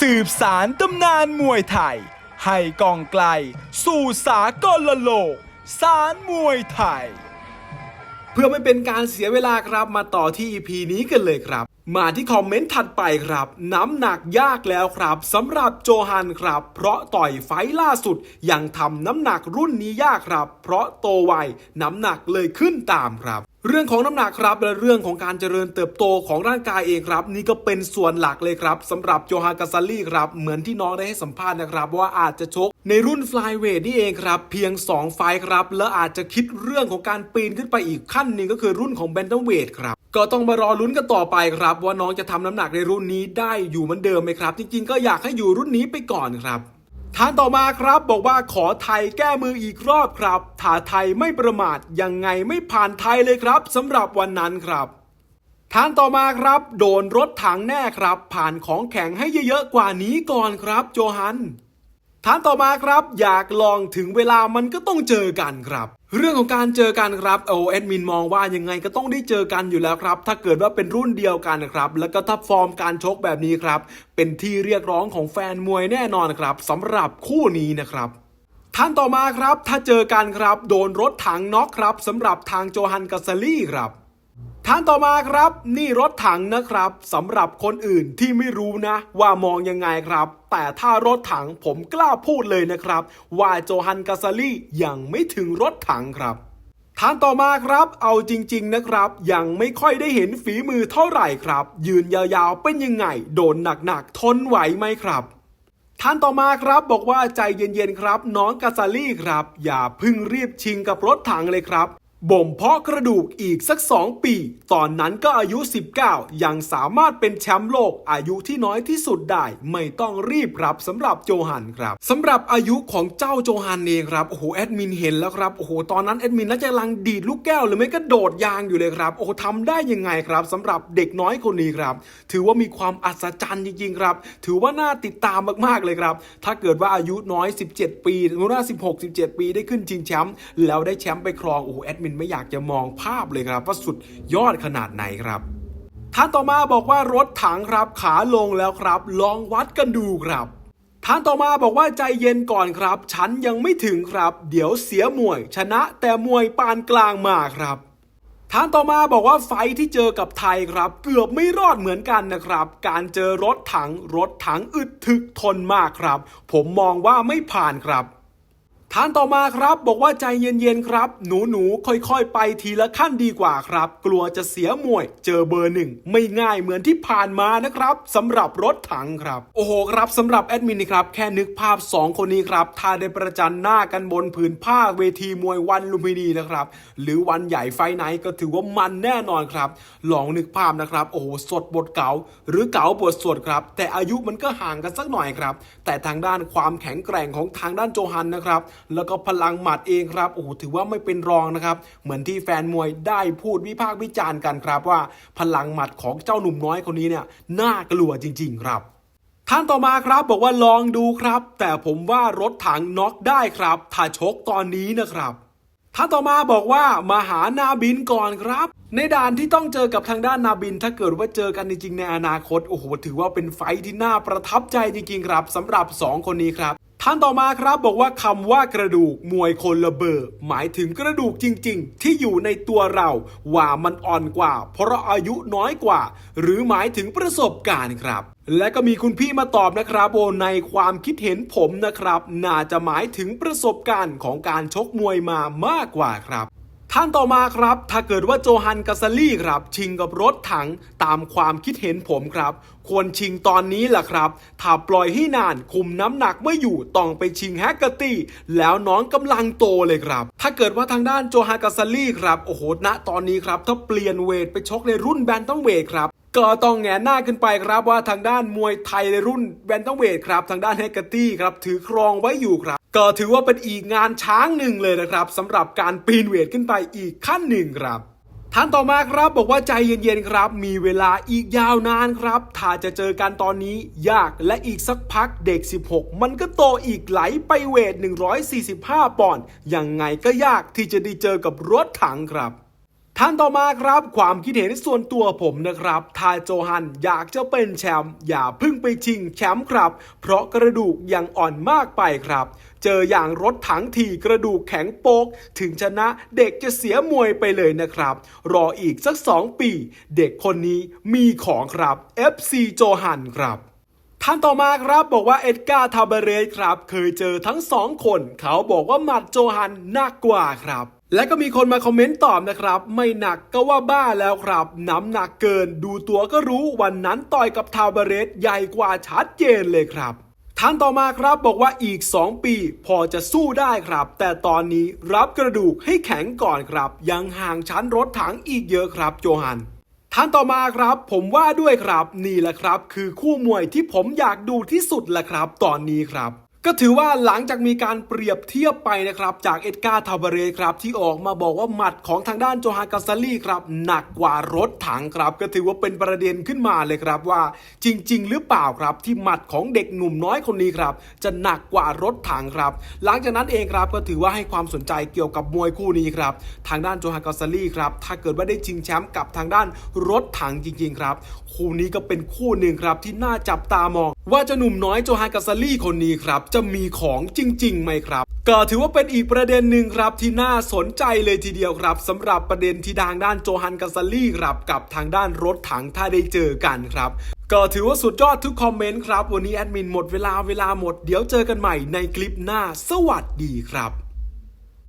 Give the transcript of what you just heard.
สืบสารตำนานมวยไทย ให้กองไกล สู่สากลโลก สารมวยไทย เพื่อไม่เป็นการเสียเวลาครับมาต่อที่ EP นี้กันเลยครับ มาที่คอมเมนต์ถัดไปครับ น้ำหนักยากแล้วครับสำหรับโจฮันครับ เพราะต่อยไฟล่าสุด ยังทำน้ำหนักรุ่นนี้ยากครับ เพราะโตไวน้ำหนักเลยขึ้นตามครับเรื่องของน้ำหนักครับและเรื่องของการเจริญเติบโตของร่างกายเองครับ นี่ก็เป็นส่วนหลักเลยครับสำหรับโจฮานกาซาลี่ครับ เหมือนที่น้องได้ให้สัมภาษณ์นะครับ ว่าอาจจะชกในรุ่นฟลายเวทนี่เองครับ เพียง 2 ไฟท์ครับ แล้วอาจจะคิดเรื่องของการปีนขึ้นไปอีกขั้นหนึ่งก็คือรุ่นของแบนตัมเวทครับ ก็ต้องมารอลุ้นกันต่อไปครับ ว่าน้องจะทำน้ำหนักในรุ่นนี้ได้อยู่เหมือนเดิมไหมครับ จริงๆ ก็อยากให้อยู่รุ่นนี้ไปก่อนครับท่านต่อมาครับบอกว่าขอไทยแก้มืออีกรอบครับถ้าไทยไม่ประมาทยังไงไม่ผ่านไทยเลยครับสำหรับวันนั้นครับท่านต่อมาครับ โดนรถถังแน่ครับ ผ่านของแข็งให้เยอะๆกว่านี้ก่อนครับ โจฮันท่านต่อมาครับ อยากลองถึงเวลามันก็ต้องเจอกันครับ เรื่องของการเจอกันครับโอเอดมินมองว่ายังไงก็ต้องได้เจอกันอยู่แล้วครับ ถ้าเกิดว่าเป็นรุ่นเดียวกันนะครับ แล้วก็ถ้าฟอร์มการชกแบบนี้ครับ เป็นที่เรียกร้องของแฟนมวยแน่นอนครับสำหรับคู่นี้นะครับท่านต่อมาครับ ถ้าเจอกันครับ โดนรถถังน็อกครับสำหรับทางโจฮันกัสซาลี่ครับ ท่านต่อมาครับ นี่รถถังนะครับสำหรับคนอื่นที่ไม่รู้นะ ว่ามองยังไงครับ แต่ถ้ารถถังผมกล้าพูดเลยนะครับ ว่าโจฮันกาซาลียังไม่ถึงรถถังครับท่านต่อมาครับ เอาจริง ๆนะครับ ยังไม่ค่อยได้เห็นฝีมือเท่าไหร่ครับ ยืนยาวๆเป็นยังไง โดนหนักๆทนไหวไหมครับท่านต่อมาครับบอกว่าใจเย็นๆครับ น้องกาซาลี่ครับ อย่าพึ่งรีบชิงกับรถถังเลยครับ บ่มเพาะกระดูกอีกสัก 2 ปี ตอนนั้นก็อายุ 19 ยังสามารถเป็นแชมป์โลกอายุที่น้อยที่สุดได้ ไม่ต้องรีบครับสำหรับโจฮันครับสำหรับอายุของเจ้าโจฮันเองครับ โอ้โหแอดมินเห็นแล้วครับโอ้โหตอนนั้นแอดมินน่าจะลังดีดลูกแก้วหรือไม่ก็โดดยางอยู่เลยครับโอ้โหทำได้ยังไงครับสำหรับเด็กน้อยคนนี้ครับ ถือว่ามีความอัศจรรย์จริงๆครับ ถือว่าน่าติดตามมากๆเลยครับ ถ้าเกิดว่าอายุน้อย 17 ปีหรือว่า16 17 ปีได้ขึ้นชิงแชมป์แล้วได้แชมป์ไปครองโอ้โหแอดมินไม่อยากจะมองภาพเลยครับว่าสุดยอดขนาดไหนครับท่านต่อมาบอกว่ารถถังครับขาลงแล้วครับ ลองวัดกันดูครับท่านต่อมาบอกว่าใจเย็นก่อนครับ ฉันยังไม่ถึงครับ เดี๋ยวเสียมวย ชนะแต่มวยปานกลางมาครับท่านต่อมาบอกว่าไฟท์ที่เจอกับไทยครับ เกือบไม่รอดเหมือนกันนะครับ การเจอรถถังรถถังอึดถึกทนมากครับ ผมมองว่าไม่ผ่านครับ ท่านต่อมาครับบอกว่าใจเย็นๆครับ หนูหนูๆค่อยๆ ไปทีละขั้นดีกว่าครับ กลัวจะเสียมวย เจอเบอร์หนึ่งไม่ง่ายเหมือนที่ผ่านมานะครับสำหรับรถถังครับ โอ้โหครับสำหรับแอดมินนะครับแค่นึกภาพ 2 คนนี้ครับถ้าได้ประจันหน้ากันบนผืนผ้าเวทีมวยวันลุมพินีนะครับ หรือวันใหญ่ไฟท์ไหนก็ถือว่ามันแน่นอนครับ ลองนึกภาพนะครับ โอ้โหสดบทเก่าหรือเก่าบทสดครับ แต่อายุมันก็ห่างกันสักหน่อยครับ แต่ทางด้านความแข็งแกร่งของทางด้านโจฮันนะครับแล้วก็พลังหมัดเองครับโอ้โหถือว่าไม่เป็นรองนะครับ เหมือนที่แฟนมวยได้พูดวิพากษ์วิจารณ์กันครับว่า พลังหมัดของเจ้าหนุ่มน้อยคนนี้เนี่ยน่ากลัวจริง ๆ ครับท่านต่อมาครับบอกว่าลองดูครับ แต่ผมว่ารถถังน็อกได้ครับ ถ้าชกตอนนี้นะครับท่านต่อมาบอกว่ามาหานาบินก่อนครับ ในด่านที่ต้องเจอกับทางด้านนาบิน ถ้าเกิดว่าเจอกันจริงๆในอนาคตโอ้โหถือว่าเป็นไฟที่น่าประทับใจจริงๆครับสำหรับ 2 คนนี้ครับ ท่านต่อมาครับบอกว่าคำว่ากระดูกมวยคนละเบอร์หมายถึงกระดูกจริง ๆ ที่อยู่ในตัวเราว่ามันอ่อนกว่า เพราะอายุน้อยกว่า หรือหมายถึงประสบการณ์ครับ และก็มีคุณพี่มาตอบนะครับโอในความคิดเห็นผมนะครับ น่าจะหมายถึงประสบการณ์ของการชกมวยมามากกว่าครับ ท่านต่อมาครับ ถ้าเกิดว่าโจฮันกาซาลี่ครับ ชิงกับรถถังตามความคิดเห็นผมครับ ควรชิงตอนนี้แหละครับ ถ้าปล่อยให้นานคุมน้ำหนักไม่อยู่ต้องไปชิงแฮกเกอร์ตี้แล้วน้องกำลังโตเลยครับ ถ้าเกิดว่าทางด้านโจฮันกาซาลี่ครับ โอ้โหณตอนนี้ครับ ถ้าเปลี่ยนเวทไปชกในรุ่นแบนตัมเวทครับ ก็ต้องแงนหน้าขึ้นไปครับว่าทางด้านมวยไทยในรุ่นแบนตัมเวทครับ ทางด้านแฮกเกอร์ตี้ครับถือครองไว้อยู่ครับ ก็ถือว่าเป็นอีกงานช้างหนึ่งเลยนะครับสำหรับการปีนเวทขึ้นไปอีกขั้นหนึ่งครับท่านต่อมาครับบอกว่าใจเย็นๆครับ มีเวลาอีกยาวนานครับ ถ้าจะเจอกันตอนนี้ยากและอีกสักพักเด็ก 16 มันก็โตอีกไหลไปเวท 145 ปอนด์ยังไงก็ยากที่จะได้เจอกับรถถังครับ ท่านต่อมาครับความคิดเห็นส่วนตัวผมนะครับถ้าโจฮันอยากจะเป็นแชมป์อย่าพึ่งไปชิงแชมป์ครับ เพราะกระดูกยังอ่อนมากไปครับ เจออย่างรถถังทีกระดูกแข็งโปก ถึงชนะเด็กจะเสียมวยไปเลยนะครับ รออีกสัก2ปี เด็กคนนี้มีของครับ FC โจฮันครับท่านต่อมาครับบอกว่าเอ็ดการ์ทาเบเรสครับ เคยเจอทั้งสองคน เขาบอกว่าหมัดโจฮันหนักกว่าครับ และก็มีคนมาคอมเมนต์ตอบนะครับ ไม่หนักก็ว่าบ้าแล้วครับ น้ำหนักเกินดูตัวก็รู้วันนั้นต่อยกับทาวเบเรสใหญ่กว่าชัดเจนเลยครับท่านต่อมาครับบอกว่าอีก 2 ปี พอจะสู้ได้ครับ แต่ตอนนี้รับกระดูกให้แข็งก่อนครับ ยังห่างชั้นรถถังอีกเยอะครับโจฮันท่านต่อมาครับ ผมว่าด้วยครับ นี่แหละครับ คือคู่มวยที่ผมอยากดูที่สุดแหละครับ ตอนนี้ครับ ก็ถือว่าหลังจากมีการเปรียบเทียบไปนะครับ จากเอ็ดการ์ทาบเรครับที่ออกมาบอกว่าหมัดของทางด้านโจฮานกาซาลีครับ หนักกว่ารถถังครับ ก็ถือว่าเป็นประเด็นขึ้นมาเลยครับว่า จริง ๆ หรือเปล่าครับ ที่หมัดของเด็กหนุ่มน้อยคนนี้ครับ จะหนักกว่ารถถังครับ หลังจากนั้นเองครับก็ถือว่าให้ความสนใจเกี่ยวกับมวยคู่นี้ครับทางด้านโจฮานกาซาลีครับถ้าเกิดว่าได้ชิงแชมป์กับทางด้านรถถังจริง ๆ ครับ คู่นี้ก็เป็นคู่หนึ่งครับที่น่าจับตามอง ว่าเจะหนุ่มน้อยโจฮานกาซาลีคนนี้ครับจะมีของจริงๆไหมครับ ก็ถือว่าเป็นอีกประเด็นหนึ่งครับที่น่าสนใจเลยทีเดียวครับสำหรับประเด็นที่ทางด้านโจฮันกาซลี่ครับกับทางด้านรถถังถ้าได้เจอกันครับก็ถือว่าสุดยอดทุกคอมเมนต์ครับ วันนี้แอดมินหมดเวลาเวลาหมด เดี๋ยวเจอกันใหม่ในคลิปหน้า สวัสดีครับ